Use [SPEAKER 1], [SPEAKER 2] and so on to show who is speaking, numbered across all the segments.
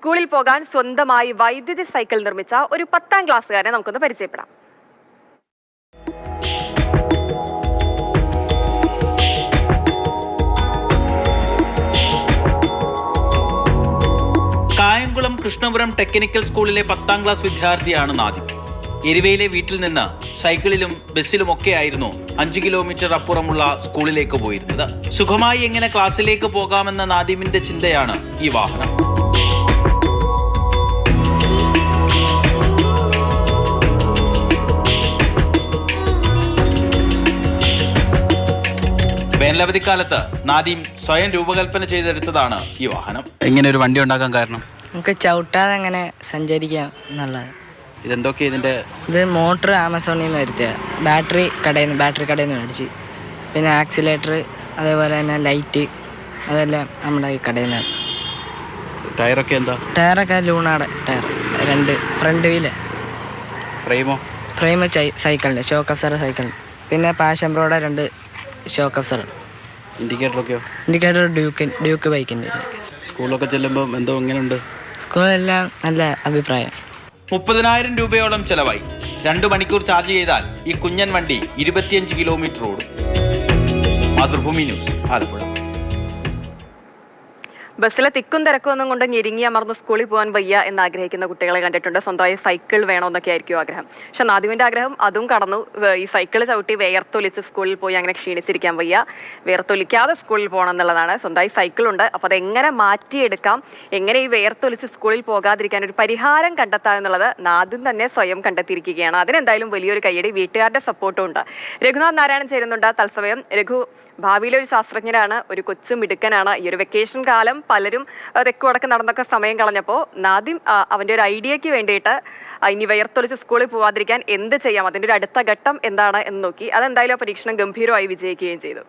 [SPEAKER 1] സ്കൂളിൽ പോകാൻ സ്വന്തമായി വൈദ്യുതി സൈക്കിൾ നിർമ്മിച്ച ഒരു പത്താം ക്ലാസ്സുകാരനെ നമുക്കൊന്ന് പരിചയപ്പെടാം.
[SPEAKER 2] കായംകുളം കൃഷ്ണപുരം ടെക്നിക്കൽ സ്കൂളിലെ പത്താം ക്ലാസ് വിദ്യാർത്ഥിയാണ് നാദിം എരുവയിലെ വീട്ടിൽ നിന്ന് സൈക്കിളിലും ബസ്സിലുമൊക്കെ ആയിരുന്നു അഞ്ച് കിലോമീറ്റർ അപ്പുറമുള്ള സ്കൂളിലേക്ക് പോയിരുന്നത്. സുഖമായി എങ്ങനെ ക്ലാസ്സിലേക്ക് പോകാമെന്ന നാദിമിന്റെ ചിന്തയാണ് ഈ വാഹനം. വേനലവധിക്കാലത്ത് നാദീം സ്വയം രൂപകൽപ്പന ചെയ്തെടുത്തതാണ് ഈ വാഹനം. എങ്ങനെ ഒരു വണ്ടി ഉണ്ടാക്കാൻ കാരണം?
[SPEAKER 3] നമുക്ക് ചവിട്ടാതെ അങ്ങനെ സഞ്ചരിക്കാം എന്നുള്ളത്
[SPEAKER 2] ഇതെന്തൊക്കെ ഇതിന്റെ
[SPEAKER 3] ഇത് മോട്ടർ ആമസോണിൽ നിന്ന് വരുത്തിയ. ബാറ്ററി കടയിൽ നിന്ന് ബാറ്ററി കടയിൽ നിന്ന് മേടിച്ച്. പിന്നെ ആക്സിലേറ്റർ അതേപോലെ തന്നെ ലൈറ്റ് അതെല്ലാം നമ്മുടെ ഈ കടയിൽ നിന്ന്
[SPEAKER 2] ടയറൊക്കെ എന്താ?
[SPEAKER 3] ടയറൊക്കെ ലൂണാടെ ടയർ. രണ്ട് ഫ്രണ്ട് വീൽ.
[SPEAKER 2] ഫ്രെയിമോ?
[SPEAKER 3] ഫ്രെയിം സൈക്കിളിന്റെ ഷോക്ക് അഫ്സർ സൈക്കിളിന് പിന്നെ പാഷൻ പ്രോയുടെ രണ്ട് ഷോക്ക് അഫ്സർ
[SPEAKER 2] ഇൻഡിക്കേറ്ററൊക്കെയോ?
[SPEAKER 3] ഇൻഡിക്കേറ്റർ ഡ്യൂക്ക് ഡ്യൂക്ക് ബൈക്കിന്റെ.
[SPEAKER 2] സ്കൂളൊക്കെ ചെല്ലുമ്പോൾ എന്തോ എങ്ങനെയുണ്ട്
[SPEAKER 3] സ്കൂളെല്ലാം നല്ല അഭിപ്രായം.
[SPEAKER 2] മുപ്പതിനായിരം രൂപയോളം ചെലവായി. രണ്ടു മണിക്കൂർ ചാർജ് ചെയ്താൽ ഈ കുഞ്ഞൻ വണ്ടി ഇരുപത്തിയഞ്ച് കിലോമീറ്റർ ഓടും. മാതൃഭൂമി ന്യൂസ് ആലപ്പുഴ.
[SPEAKER 1] ബസ്സിലെ തിക്കും തിരക്കും ഒന്നും കൊണ്ട് ഞെരുങ്ങി അമർന്ന് സ്കൂളിൽ പോകാൻ വയ്യ എന്ന് ആഗ്രഹിക്കുന്ന കുട്ടികളെ കണ്ടിട്ടുണ്ട്. സ്വന്തമായി സൈക്കിൾ വേണമെന്നൊക്കെ ആയിരിക്കും ആഗ്രഹം. പക്ഷെ നാദിമിന്റെ ആഗ്രഹം അതും കടന്നു. ഈ സൈക്കിൾ ചവിട്ടി വേർത്തൊലിച്ച് സ്കൂളിൽ പോയി അങ്ങനെ ക്ഷീണിച്ചിരിക്കാൻ വയ്യ. വേർത്തൊലിക്കാതെ സ്കൂളിൽ പോകണം എന്നുള്ളതാണ്. സ്വന്തമായി സൈക്കിൾ ഉണ്ട്. അപ്പോൾ അതെങ്ങനെ മാറ്റിയെടുക്കാം? എങ്ങനെ ഈ വേർത്തൊലിച്ച് സ്കൂളിൽ പോകാതിരിക്കാൻ ഒരു പരിഹാരം കണ്ടെത്താം എന്നുള്ളത് നാദിം തന്നെ സ്വയം കണ്ടെത്തിയിരിക്കുകയാണ്. അതിനെന്തായാലും വലിയൊരു കൈയടി വീട്ടുകാരുടെ സപ്പോർട്ടും ഉണ്ട്. രഘുനാഥ് നാരായണൻ ചേരുന്നുണ്ട് തത്സമയം. രഘു ഭാവിയിലെ ഒരു ശാസ്ത്രജ്ഞനാണ് ഒരു കൊച്ചു മിടുക്കനാണ്. ഈ ഒരു വെക്കേഷൻ കാലം പലരും തെക്കു വടക്ക് നടന്നൊക്കെ സമയം കളഞ്ഞപ്പോൾ നാദ്യം അവന്റെ ഒരു ഐഡിയക്ക് വേണ്ടിയിട്ട് ഇനി വയർത്തൊളിച്ച് സ്കൂളിൽ പോവാതിരിക്കാൻ എന്ത് ചെയ്യാം? അതിന്റെ ഒരു അടുത്ത ഘട്ടം എന്താണ് എന്ന് നോക്കി. അതെന്തായാലും ആ പരീക്ഷണം ഗംഭീരമായി വിജയിക്കുകയും ചെയ്തു.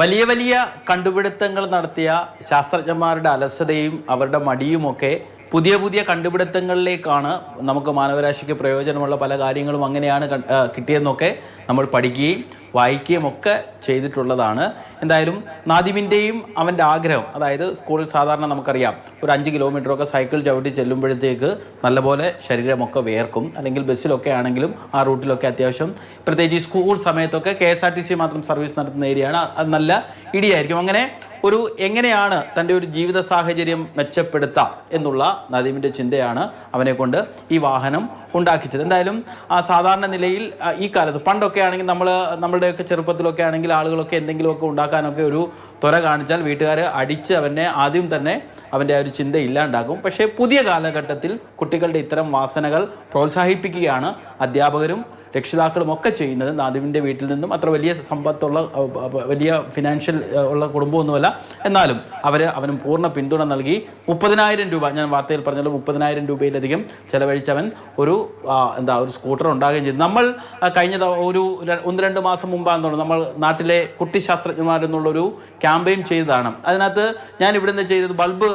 [SPEAKER 2] വലിയ വലിയ കണ്ടുപിടുത്തങ്ങൾ നടത്തിയ ശാസ്ത്രജ്ഞന്മാരുടെ അലസതയും അവരുടെ മടിയുമൊക്കെ പുതിയ പുതിയ കണ്ടുപിടുത്തങ്ങളിലേക്കാണ് നമുക്ക് മാനവരാശിക്ക് പ്രയോജനമുള്ള പല കാര്യങ്ങളും അങ്ങനെയാണ് കിട്ടിയെന്നൊക്കെ നമ്മൾ പഠിക്കുകയും വായിക്കുകയും ഒക്കെ ചെയ്തിട്ടുള്ളതാണ്. എന്തായാലും നാദിമിന്റെയും അവന്റെ ആഗ്രഹം അതായത് സ്കൂളിൽ സാധാരണ നമുക്കറിയാം ഒരു അഞ്ച് കിലോമീറ്ററൊക്കെ സൈക്കിൾ ചവിട്ടി ചെല്ലുമ്പോഴത്തേക്ക് നല്ലപോലെ ശരീരമൊക്കെ വേർക്കും. അല്ലെങ്കിൽ ബസ്സിലൊക്കെ ആണെങ്കിലും ആ റൂട്ടിലൊക്കെ അത്യാവശ്യം പ്രത്യേകിച്ച് സ്കൂൾ സമയത്തൊക്കെ K S R T C മാത്രം സർവീസ് നടത്തുന്ന ഏരിയയാണ്. അത് നല്ല ഇടിയായിരിക്കും. അങ്ങനെ ഒരു എങ്ങനെയാണ് തന്റെ ഒരു ജീവിത സാഹചര്യം മെച്ചപ്പെടുത്താം എന്നുള്ള നദീമിന്റെ ചിന്തയാണ് അവനെ കൊണ്ട് ഈ വാഹനം ഉണ്ടാക്കിച്ചത്. എന്തായാലും ആ സാധാരണ നിലയിൽ ഈ കാലത്ത് പണ്ടൊക്കെ ആണെങ്കിൽ നമ്മൾ നമ്മളുടെയൊക്കെ ചെറുപ്പത്തിലൊക്കെ ആണെങ്കിൽ ആളുകളൊക്കെ എന്തെങ്കിലുമൊക്കെ ഉണ്ടാക്കാനൊക്കെ ഒരു ത്വര കാണിച്ചാൽ വീട്ടുകാർ അടിച്ച് അവനെ ആദ്യം തന്നെ അവന്റെ ആ ഒരു ചിന്ത ഇല്ലാണ്ടാക്കും. പക്ഷേ പുതിയ കാലഘട്ടത്തിൽ കുട്ടികളുടെ ഇത്തരം വാസനകൾ പ്രോത്സാഹിപ്പിക്കുകയാണ് അധ്യാപകരും രക്ഷിതാക്കളും ഒക്കെ ചെയ്യുന്നത് നാദിവിന്റെ വീട്ടിൽ നിന്നും അത്ര വലിയ സമ്പത്തുള്ള വലിയ ഫിനാൻഷ്യൽ ഉള്ള കുടുംബമൊന്നുമല്ല. എന്നാലും അവർ അവനും പൂർണ പിന്തുണ നൽകി. മുപ്പതിനായിരം രൂപ ഞാൻ വാർത്തയിൽ പറഞ്ഞല്ലോ മുപ്പതിനായിരം രൂപയിലധികം ചെലവഴിച്ചവൻ ഒരു എന്താ ഒരു സ്കൂട്ടർ ഉണ്ടാകുകയും ചെയ്തു. നമ്മൾ കഴിഞ്ഞ ഒരു ഒന്ന് രണ്ട് മാസം മുമ്പാണെന്ന് തോന്നുന്നു നമ്മൾ നാട്ടിലെ കുട്ടി ശാസ്ത്രജ്ഞന്മാരെന്നുള്ളൊരു ക്യാമ്പയിൻ ചെയ്തതാണ്. അതിനകത്ത് ഞാൻ ഇവിടുന്ന് ചെയ്തത് ബൾബ്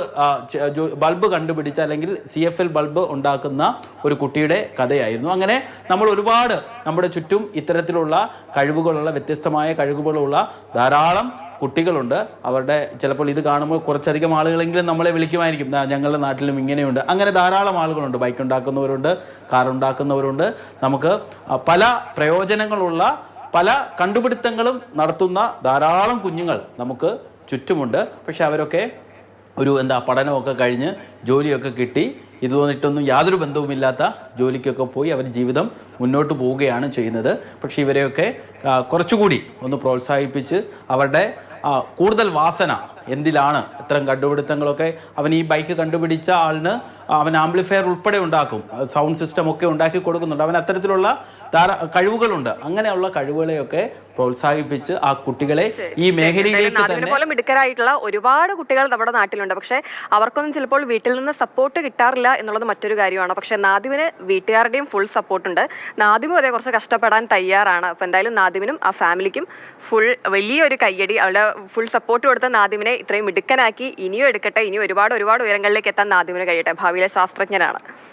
[SPEAKER 2] ബൾബ് കണ്ടുപിടിച്ച അല്ലെങ്കിൽ സി എഫ് എൽ ബൾബ് ഉണ്ടാക്കുന്ന ഒരു കുട്ടിയുടെ കഥയായിരുന്നു. അങ്ങനെ നമ്മൾ ഒരുപാട് നമ്മുടെ ചുറ്റും ഇത്തരത്തിലുള്ള കഴിവുകളുള്ള വ്യത്യസ്തമായ കഴിവുകളുള്ള ധാരാളം കുട്ടികളുണ്ട്. അവരുടെ ചിലപ്പോൾ ഇത് കാണുമ്പോൾ കുറച്ചധികം ആളുകളെങ്കിലും നമ്മളെ വിളിക്കുമായിരിക്കും. "ദാ ഞങ്ങളുടെ നാട്ടിലും ഇങ്ങനെയുണ്ട്. അങ്ങനെ ധാരാളം ആളുകളുണ്ട്. ബൈക്ക് ഉണ്ടാക്കുന്നവരുണ്ട് കാർ ഉണ്ടാക്കുന്നവരുണ്ട്. നമുക്ക് പല പ്രയോജനങ്ങളുള്ള പല കണ്ടുപിടുത്തങ്ങളും നടത്തുന്ന ധാരാളം കുഞ്ഞുങ്ങൾ നമുക്ക് ചുറ്റുമുണ്ട്. പക്ഷെ അവരൊക്കെ ഒരു എന്താ പഠനമൊക്കെ കഴിഞ്ഞ് ജോലിയൊക്കെ കിട്ടി. ഇതൊന്നിട്ടൊന്നും യാതൊരു ബന്ധവുമില്ലാത്ത ജോലിക്കൊക്കെ പോയി അവർ ജീവിതം മുന്നോട്ട് പോവുകയാണ് ചെയ്യുന്നത്. പക്ഷേ ഇവരെയൊക്കെ കുറച്ചുകൂടി ഒന്ന് പ്രോത്സാഹിപ്പിച്ച് അവരുടെ കൂടുതൽ വാസന എന്തിലാണ് ഇത്തരം കണ്ടുപിടുത്തങ്ങളൊക്കെ അവൻ ഈ ബൈക്ക് കണ്ടുപിടിച്ച ആളിന് അവൻ ആംപ്ലിഫയർ ഉൾപ്പെടെ ഉണ്ടാക്കും. സൗണ്ട് സിസ്റ്റം ഒക്കെ ഉണ്ടാക്കി കൊടുക്കുന്നുണ്ട്. അവൻ അത്തരത്തിലുള്ള ധാരാ കഴിവുകളുണ്ട്. അങ്ങനെയുള്ള കഴിവുകളെയൊക്കെ പ്രോത്സാഹിപ്പിച്ച് ആ കുട്ടികളെ ഈ മേഖലയിലേക്ക് തന്നെ
[SPEAKER 1] പോലെ മിടുക്കരായിട്ടുള്ള ഒരുപാട് കുട്ടികൾ നമ്മുടെ നാട്ടിലുണ്ട്. പക്ഷെ അവർക്കൊന്നും ചിലപ്പോൾ വീട്ടിൽ നിന്ന് സപ്പോർട്ട് കിട്ടാറില്ല എന്നുള്ളത് മറ്റൊരു കാര്യമാണ്. പക്ഷെ നാദിമിന് വീട്ടുകാരുടെയും ഫുൾ സപ്പോർട്ട് ഉണ്ട്. നാദിമും അതേ കുറച്ച് കഷ്ടപ്പെടാൻ തയ്യാറാണ്. അപ്പൊ എന്തായാലും നാദിമിനും ആ ഫാമിലിക്കും ഫുൾ വലിയൊരു കയ്യടി. അവളുടെ ഫുൾ സപ്പോർട്ട് കൊടുത്ത നാദിമിനെ ഇത്രയും മിടുക്കനാക്കി ഇനിയും എടുക്കട്ടെ. ഇനിയും ഒരുപാട് ഒരുപാട് ഉയരങ്ങളിലേക്ക് എത്താൻ നാദിമിന് കഴിയട്ടെ. ഭാവിയിലെ ശാസ്ത്രജ്ഞനാണ്.